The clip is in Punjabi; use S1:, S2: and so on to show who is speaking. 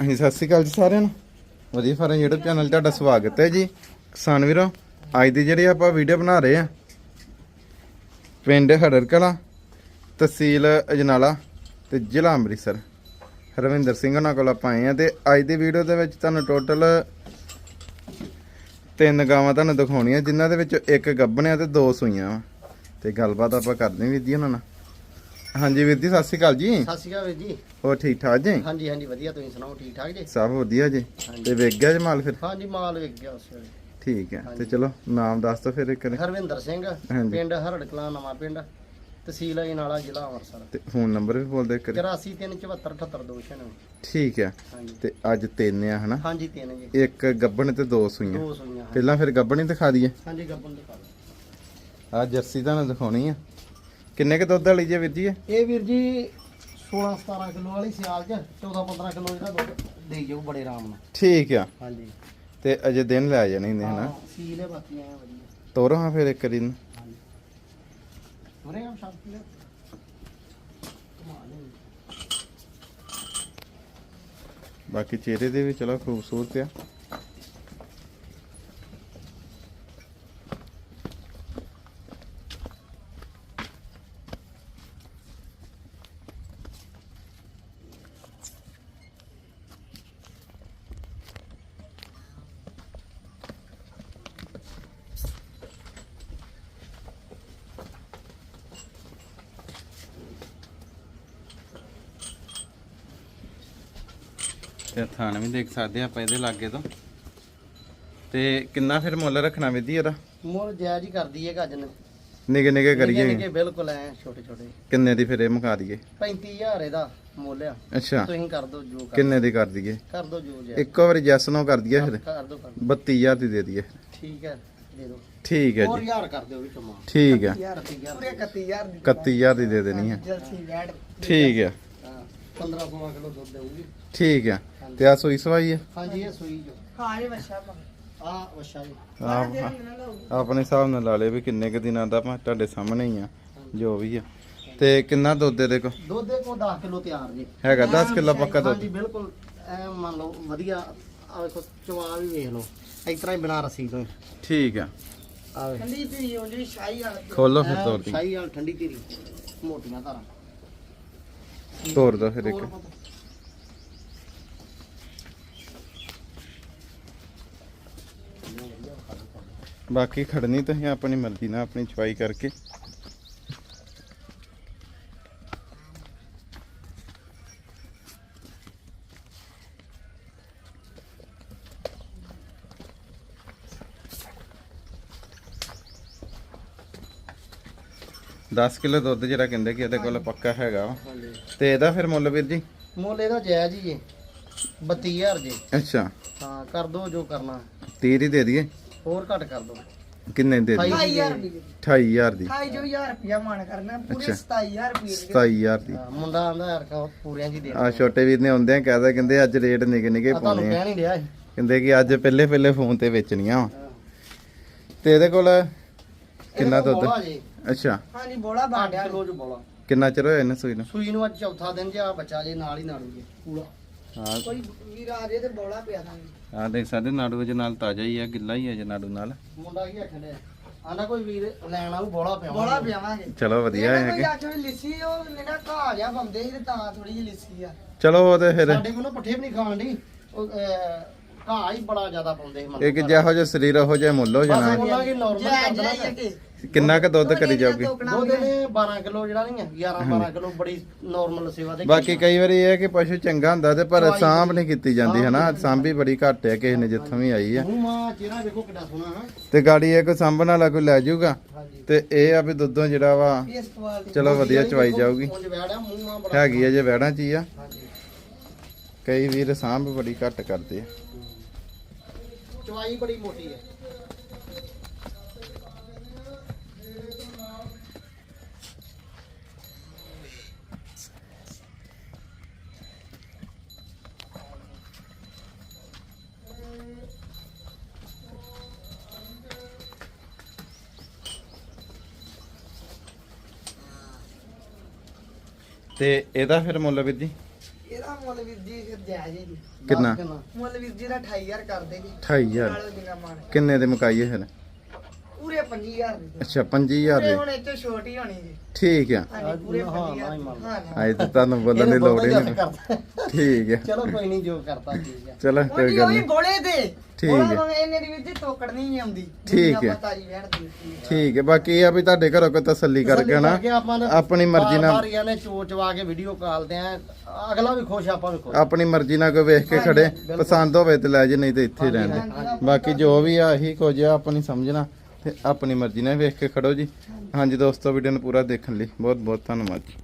S1: ਹਾਂਜੀ, ਸਤਿ ਸ਼੍ਰੀ ਅਕਾਲ ਜੀ ਸਾਰਿਆਂ ਨੂੰ। ਵਧੀਆ ਫਾਰਮ YouTube ਚੈਨਲ 'ਤੇ ਤੁਹਾਡਾ ਸਵਾਗਤ ਹੈ ਜੀ। ਕਿਸਾਨ ਵੀਰੋ, ਅੱਜ ਦੀ ਜਿਹੜੀ ਆਪਾਂ ਵੀਡੀਓ ਬਣਾ ਰਹੇ ਆ ਪਿੰਡ ਹਡਰਕਲਾਂ ਤਹਿਸੀਲ ਅਜਨਾਲਾ ਤੇ ਜ਼ਿਲ੍ਹਾ ਅੰਮ੍ਰਿਤਸਰ। ਹਰਵਿੰਦਰ ਸਿੰਘ ਉਹਨਾਂ ਕੋਲ ਆਪਾਂ ਆਏ ਆ ਤੇ ਅੱਜ ਦੀ ਵੀਡੀਓ ਦੇ ਵਿੱਚ ਤੁਹਾਨੂੰ ਟੋਟਲ ਤਿੰਨ ਗਾਵਾਂ ਤੁਹਾਨੂੰ ਦਿਖਾਉਣੀਆਂ, ਜਿਨ੍ਹਾਂ ਦੇ ਵਿੱਚ ਇੱਕ ਗੱਭਣ ਆ ਤੇ ਦੋ ਸੂਈਆਂ ਵਾ। ਤੇ ਗੱਲਬਾਤ ਆਪਾਂ ਕਰਦੇ ਹਾਂ ਵੀਰ ਜੀ ਉਹਨਾਂ ਨਾਲ। ਹਾਂਜੀ ਵੀਰ ਜੀ ਸਤਿ ਸ਼੍ਰੀ ਅਕਾਲ ਜੀ।
S2: ਸਤਿ ਸ਼੍ਰੀ ਅਕਾਲ ਵੀਰ ਜੀ।
S1: ਹੋਰ ਠੀਕ ਠਾਕ ਜੀ?
S2: ਹਾਂਜੀ ਹਾਂਜੀ ਵਧੀਆ ਤੁਸੀਂ ਸੁਣਾਓ ਠੀਕ ਠਾਕ ਜੀ?
S1: ਸਭ ਵਧੀਆ ਜੀ। ਤੇ ਵੇਖ ਗਿਆ ਜੀ ਮਾਲ ਫਿਰ?
S2: ਹਾਂਜੀ ਮਾਲ ਵਿਕ ਗਿਆ ਉਸ ਵੇਲੇ।
S1: ਠੀਕ ਹੈ ਤੇ। ਚਲੋ ਨਾਮ ਦੱਸ ਦੋ ਫਿਰ ਇੱਕ ਵਾਰੀ।
S2: ਹਰਵਿੰਦਰ ਸਿੰਘ। ਪਿੰਡ ਹਰੜਕਲਾ ਨਵਾਂ ਪਿੰਡ ਤਹਿਸੀਲ ਅਜਨਾਲਾ ਜ਼ਿਲ੍ਹਾ ਅੰਮ੍ਰਿਤਸਰ।
S1: ਤੇ ਫੋਨ ਨੰਬਰ ਵੀ ਬੋਲ ਦੇ ਇੱਕ ਵਾਰੀ।
S2: 8437788296
S1: ਠੀਕ ਹੈ ਤੇ ਅੱਜ ਤਿੰਨ ਆ ਹਨਾ?
S2: ਹਾਂਜੀ ਤਿੰਨ ਜੀ।
S1: ਇੱਕ ਗੱਬਣ ਤੇ ਦੋ ਸੂਈਆਂ।
S2: ਦੋ ਸੂਈਆਂ।
S1: ਪਹਿਲਾਂ ਫਿਰ ਗੱਬਣ ਹੀ ਦਿਖਾ ਦਈਏ।
S2: ਹਾਂਜੀ ਗੱਬਨ ਦੇ ਪਾ
S1: ਆ ਜਰਸੀ ਤੁਹਾਨੂੰ ਦਿਖਾਉਣੀ ਆ। ਕਿੰਨੇ ਕ ਦੁੱਧ ਵਾਲੀ ਜੇ ਵੀਰ ਜੀ ਇਹ?
S2: ਇਹ ਵੀਰ ਜੀ 16 17 ਕਿਲੋ ਵਾਲੀ ਸਿਆਲ ਚ 14 15 ਕਿਲੋ ਜਿਹੜਾ ਦੁੱਧ ਦੇ ਜਾਊ ਬੜੇ ਆਰਾਮ ਨਾਲ।
S1: ਠੀਕ ਆ।
S2: ਹਾਂਜੀ।
S1: ਤੇ ਅਜੇ ਦਿਨ ਲੈ ਜਾਣੇ ਨੇ ਹਨਾ?
S2: ਹਾਂ, ਸੀਲ ਹੈ ਬਾਕੀ ਐ ਵਧੀਆ।
S1: ਤੋਰੋ ਹਾਂ ਫਿਰ ਇੱਕ ਵਾਰੀ ਨੂੰ।
S2: ਹਾਂਜੀ। ਮਰੇ ਆਮ ਸ਼ਾਂਤੀ ਨਾਲ ਕਮਾਲ ਹੈ
S1: ਬਾਕੀ ਚਿਹਰੇ ਦੇ ਵੀ ਚਲੋ ਖੂਬਸੂਰਤ ਆ। ਤੇ ਥਾਣ ਵੀ ਦੇਖ ਸਕਦੇ ਆ ਆਪਾਂ ਇਹਦੇ ਲਾਗੇ ਤੋਂ। ਤੇ ਕਿੰਨਾ ਫਿਰ ਮੁੱਲ ਰੱਖਣਾ ਜੀ ਇਹਦਾ?
S2: ਮੋਰ ਜਾਇਜ਼ ਹੀ ਕਰਦੀ ਹੈ ਗੱਜ ਨੇ।
S1: ਨਿਗੇ ਨਿਗੇ
S2: ਨਿੱਕੇ
S1: ਕਰੀਏ।
S2: ਬਿਲਕੁਲ ਐ ਛੋਟੇ ਛੋਟੇ।
S1: ਕਿੰਨੇ ਦੀ ਫਿਰ ਇਹ ਮੁਕਾ ਦਈਏ?
S2: 35000 ਇਹਦਾ ਮੁੱਲ ਆ।
S1: ਅੱਛਾ।
S2: ਤੁਸੀਂ ਕਰ ਦਿਓ ਜੋ ਕਰ
S1: ਕਿੰਨੇ ਦੀ ਕਰ ਦਈਏ?
S2: ਕਰ ਦਿਓ ਜੋ ਜਾਇਜ਼।
S1: ਇੱਕੋ ਵਾਰੀ ਜੈਸ ਨੋ ਕਰ ਦਈਏ ਫਿਰ।
S2: ਕਰ ਦਿਓ ਕਰ ਦਿਓ
S1: 32000 ਦੀ ਦੇ ਦਈਏ।
S2: ਠੀਕ ਹੈ ਦੇ ਦਿਓ
S1: ਠੀਕ ਹੈ ਜੀ।
S2: ਯਾਰ ਕਰ ਦਿਓ ਵੀ ਕਮਾ
S1: ਠੀਕ ਹੈ।
S2: ਯਾਰ 31000
S3: 31000 ਦੀ
S1: 31000 ਦੀ ਦੇ ਦੇਣੀ ਹੈ। ਠੀਕ ਹੈ।
S2: ਹਾਂ 15 16 ਕਿਲੋ ਦੁੱਧ ਦੇਊਗੀ।
S1: ਠੀਕ ਹੈ। ਤੇ ਆ ਸੂਈ ਸਵਾਈ ਹੈ
S2: ਹਾਂਜੀ ਇਹ ਸੂਈ ਜੋ।
S3: ਹਾਂ ਇਹ ਵਛਾ ਪਾ
S2: ਆ ਵਛਾ ਜੀ।
S1: ਆਪ ਆਪਣੇ ਹਿਸਾਬ ਨਾਲ ਲਾ ਲਏ ਵੀ ਕਿੰਨੇ ਕੁ ਦਿਨਾਂ ਦਾ ਆਪਾਂ ਤੁਹਾਡੇ ਸਾਹਮਣੇ ਹੀ ਆ ਜੋ ਵੀ ਆ। ਤੇ ਕਿੰਨਾ ਦੁੱਧ ਇਹਦੇ ਕੋ
S2: ਦੁੱਧ ਦੇ ਕੋ 10 ਕਿਲੋ ਤਿਆਰ ਜੀ।
S1: ਹੈਗਾ 10 ਕਿਲੋ ਪੱਕਾ ਦੁੱਧ?
S2: ਹਾਂਜੀ ਬਿਲਕੁਲ। ਐ ਮੰਨ ਲਓ ਵਧੀਆ। ਆ ਵੇਖੋ ਚਵਾ ਵੀ ਵੇਖ ਲਓ। ਇਸ ਤਰ੍ਹਾਂ ਹੀ ਬਿਨਾ ਰਸੀ ਤੋਂ
S1: ਠੀਕ ਆ।
S2: ਆ ਵੇ
S3: ਠੰਡੀ ਧੀ ਹੁੰਦੀ ਸ਼ਾਹੀ ਵਾਲੀ।
S1: ਖੋਲੋ ਫਿਰ ਤੋਰ ਦੀ।
S2: ਸ਼ਾਹੀ ਵਾਲ ਠੰਡੀ ਧੀਰੀ। ਮੋਟੀਆਂ ਧਾਰਾਂ।
S1: ਤੋਰ ਦੋ ਫਿਰ ਇੱਕ।
S2: ਪਤਾ।
S1: ਬਾਕੀ ਖੜਨੀ ਤੁਸੀਂ ਆਪਣੀ ਮਰਜ਼ੀ ਨਾਲ, ਆਪਣੀ ਚਵਾਈ ਕਰਕੇ। ਦਸ ਕਿਲੋ ਦੁੱਧ ਜਿਹੜਾ ਕਹਿੰਦੇ ਕਿ ਇਹਦੇ ਕੋਲ ਪੱਕਾ ਹੈਗਾ ਵਾ। ਤੇ ਇਹਦਾ ਫਿਰ ਮੁੱਲ ਵੀਰ ਜੀ?
S2: ਮੁੱਲ ਇਹਦਾ ਜਾਇਜ਼ ਹੀ ਜੀ 32000 ਜੀ।
S1: ਅੱਛਾ।
S2: ਹਾਂ ਕਰ ਦੋ ਜੋ ਕਰਨਾ।
S1: 30 ਹੀ ਦੇ ਦਈਏ?
S2: ਹੋਰ ਘੱਟ ਕਰ ਦੋ।
S1: ਕਿੰਨੇ ਦੇ ਦਈਏ?
S3: 28000 ਦੀ।
S1: 28000 ਦੀ।
S3: 28000 ਰੁਪਇਆ ਮਾਨ ਕਰਨਾ ਪੂਰੇ
S1: ਅੱਛਾ।
S3: 27000 ਰੁਪਏ
S1: 27000 ਦੀ।
S2: ਹਾਂ, ਮੁੰਡਾ ਆਂਦਾ ਯਾਰ ਕਾ ਪੂਰਿਆਂ ਜੀ ਦੇ
S1: ਆ। ਛੋਟੇ ਵੀਰ ਨੇ ਆਉਂਦਿਆਂ ਕਹਦਾ ਕਹਿੰਦੇ ਅੱਜ ਰੇਟ ਨਿਕੇ ਨਿਕੇ
S2: ਆ ਤੁਹਾਨੂੰ
S1: ਪਾਉਣੇ ਆ।
S2: ਕਹਿ ਨਹੀਂ ਰਿਹਾ
S1: ਕਹਿੰਦੇ ਕਿ ਅੱਜ ਪਹਿਲੇ ਪਹਿਲੇ ਫੋਨ ਤੇ ਵੇਚਣੀਆਂ ਵਾ। ਤੇ ਇਹਦੇ ਕੋਲ ਕਿੰਨਾ ਦੁੱਧ?
S2: ਜੀ।
S1: ਅੱਛਾ।
S3: ਹਾਂਜੀ ਬੋਲਾ
S2: 8 ਕਿਲੋ ਚ ਬੋਲਾ।
S1: ਕਿੰਨਾ ਚਿਰ ਹੋਇਆ ਇਹਨੂੰ ਸੂਈ ਨੂੰ?
S2: ਸੂਈ ਨੂੰ ਅੱਜ ਚੌਥਾ ਦਿਨ ਜਿਆ ਬੱਚਾ ਜੇ ਨਾਲ ਹੀ ਨਾੜੂ ਜੀ ਪੂਰਾ।
S1: ਹਾਂ।
S3: ਕੋਈ ਵੀਰ ਆ ਜੇ ਤੇ ਬੋਲਾ ਪਿਆ ਦਾਂਗੇ
S1: ਆ ਦੇਖ ਸਕਦੇ ਨਾੜੂ ਵਿੱਚ ਨਾਲ ਤਾਜ਼ਾ ਹੀ ਆ ਗਿੱਲਾ ਹੀ ਆ ਜੇ ਨਾੜੂ ਨਾਲ।
S2: ਮੁੰਡਾ ਕੀ ਆਖਣ ਡਿਆ? ਆਂਦਾ ਕੋਈ ਵੀਰ ਲੈਣ ਆਊ ਬੋਲਾ ਪਿਆ
S3: ਬੋਲਾ ਪਿਆਵਾਂਗੇ।
S1: ਚਲੋ ਵਧੀਆ ਹੈ
S3: ਕੋਈ
S1: ਕਿ
S3: ਆਖੇ ਵੀ ਲਿੱਸੀ ਉਹ ਮੇਰਾ ਘਾ ਜਿਹਾ ਬੰਦੇ ਸੀ ਤੇ ਤਾਂ ਥੋੜੀ ਜਿਹੀ ਲਿੱਸੀ ਆ।
S1: ਚਲੋ ਉਹ ਤੇ ਫਿਰ।
S2: ਸਾਡੇ ਕੋਲ ਪੱਠੇ ਵੀ ਨਹੀਂ ਖਾਣ ਦੀ ਉਹ ਅਹ, ਘਾਹ ਹੀ ਬੜਾ ਜ਼ਿਆਦਾ ਪਾਉਂਦੇ ਸੀ ਮਤਲਬ
S1: ਇੱਕ ਜਿਹੋ ਜਿਹਾ ਸਰੀਰ ਉਹੋ ਜਿਹਾ ਮੁੱਲ ਹੋ
S2: ਬਸ
S1: ਜਾਣਾ।
S2: ਉਹਨਾਂ ਕੀ ਨਾਰਮਲ
S3: ਜੈ
S2: ਕਰ
S3: ਜੈ
S2: ਦੇਣਾ
S3: ਕਿ।
S1: ਕਿੰਨਾ ਕ ਦੁੱਧ ਕਰੀ ਜਾਊਗੀ?
S2: ਦੁੱਧ ਨੇ 12 ਕਿਲੋ ਜਿਹੜਾ ਨਹੀਂ ਆ 11 12 ਕਿਲੋ ਬੜੀ ਨਾਰਮਲ ਸੇਵਾ ਦੇ
S1: ਬਾਕੀ ਕਈ ਵਾਰੀ ਇਹ ਹੈ ਕਿ ਪਸ਼ੂ ਚੰਗਾ ਹੁੰਦਾ ਤੇ ਪਰ ਸਾਂਭ ਨਹੀਂ ਕੀਤੀ ਜਾਂਦੀ ਹਨਾ? ਸਾਂਭੀ ਬੜੀ ਘੱਟ ਹੈ ਕਿਸੇ ਨੇ ਜਿੱਥੋਂ ਵੀ ਆਈ ਆ
S2: ਮੂੰਹ ਮਾ ਚਿਹਰਾ ਵੇਖੋ ਕਿੱਡਾ ਸੋਹਣਾ ਹਾਂ
S1: ਤੇ ਗਾੜੀ ਇਹ ਕੋ ਸਾਂਭਣ ਵਾਲਾ ਕੋਈ ਲੈ ਜਾਊਗਾ? ਤੇ ਇਹ ਆ ਵੀ ਦੁੱਧੋਂ ਜਿਹੜਾ ਵਾ ਚਲੋ ਵਧੀਆ ਚਵਾਈ ਜਾਊਗੀ।
S2: ਵੈੜਾ
S1: ਹੈਗੀ ਆ ਜੇ ਵਹਿੜਾਂ ਚ ਹੀ ਆ। ਕਈ ਵੀਰ ਸਾਂਭ ਬੜੀ ਘੱਟ ਕਰਦੇ ਆ।
S2: ਚਵਾਈ ਬੜੀ ਮੋਟੀ ਹੈ।
S1: ਤੇ ਇਹਦਾ ਫਿਰ ਮੁੱਲ ਵੀਰ ਜੀ?
S3: ਇਹਦਾ ਮੁੱਲ ਵੀਰ ਜੀ ਫਿਰ ਜਾਇਜ਼ ਹੀ ਜੀ।
S1: ਕਿੰਨਾ?
S3: ਮੁੱਲ ਵੀਰ ਜੀ ਦਾ 28000 ਕਰਦੇ ਜੀ
S1: 28000
S3: ਨਾਲ ਜਿੰਨਾ ਮਾਨ
S1: ਕਿੰਨੇ ਦੇ ਮੁਕਾਈਏ ਫਿਰ?
S3: ਪੂਰੇ 25000 ਦੇ।
S1: ਅੱਛਾ 25000
S3: ਪੂਰੇ
S1: ਦੇ?
S3: ਹੁਣ ਇਹ ਛੋਟੀ ਹੋਣੀ ਜੀ।
S1: ਠੀਕ ਆ।
S3: ਹਾਂਜੀ ਪੂਰੇ
S2: ਹਾਂ, ਹਾਂ,
S3: 25000
S2: ਹੀ ਮੰਨ ਲਓ।
S3: ਹਾਂ
S1: ਅੱਜ ਤਾਂ ਤੁਹਾਨੂੰ ਬੋਲਣ ਦੀ ਲੋੜ ਹੀ ਨਹੀਂ। ਠੀਕ ਆ।
S2: ਚਲੋ ਕੋਈ ਨਹੀਂ ਜੋ ਕਰਤਾ ਠੀਕ ਹੈ
S1: ਚਲੋ ਕੋਈ ਗੱਲ ਨਹੀਂ।
S3: ਬੋਲੇ ਦੇ।
S1: ਠੀਕ ਹੈ।
S3: ਇਹਨੇ ਦੀ ਜੀ ਤੋਕੜ ਨਹੀਂ ਆਉਂਦੀ।
S1: ਠੀਕ ਹੈ।
S3: ਠੀਕ ਹੈ।
S1: ਬਾਕੀ ਇਹ ਆ ਵੀ ਤੁਹਾਡੇ ਘਰੋਂ ਕੋਈ ਤਸੱਲੀ ਕਰਕੇ ਨਾ ਆਪਣੀ ਮਰਜ਼ੀ ਨਾਲ
S2: ਬਾਰੀਆਂ ਨੇ ਚੋਚਵਾ ਕੇ ਵੀਡੀਓ ਕਾਲਦੇ ਆ। ਅਗਲਾ ਵੀ ਖੁਸ਼ ਆਪਾਂ ਵੀ ਖੁਸ਼।
S1: ਆਪਣੀ ਮਰਜ਼ੀ ਨਾਲ ਕੋਈ ਵੇਖ ਕੇ ਖੜੇ। ਪਸੰਦ ਹੋਵੇ ਤੇ ਲੈ ਜੇ ਨਹੀਂ ਤੇ ਇੱਥੇ ਰਹਿਣ ਦੇ। ਬਾਕੀ ਜੋ ਵੀ ਆ ਇਹੀ ਕੁਝ ਆ ਆਪਣੀ ਸਮਝਣਾ। ਤੇ ਆਪਣੀ ਮਰਜ਼ੀ ਨਾਲ ਵੇਖ ਕੇ ਖੜੋ ਜੀ। ਹਾਂਜੀ ਦੋਸਤੋ ਵੀਡੀਓ ਨੂੰ ਪੂਰਾ ਦੇਖਣ ਲਈ ਬਹੁਤ ਬਹੁਤ ਧੰਨਵਾਦ ਜੀ।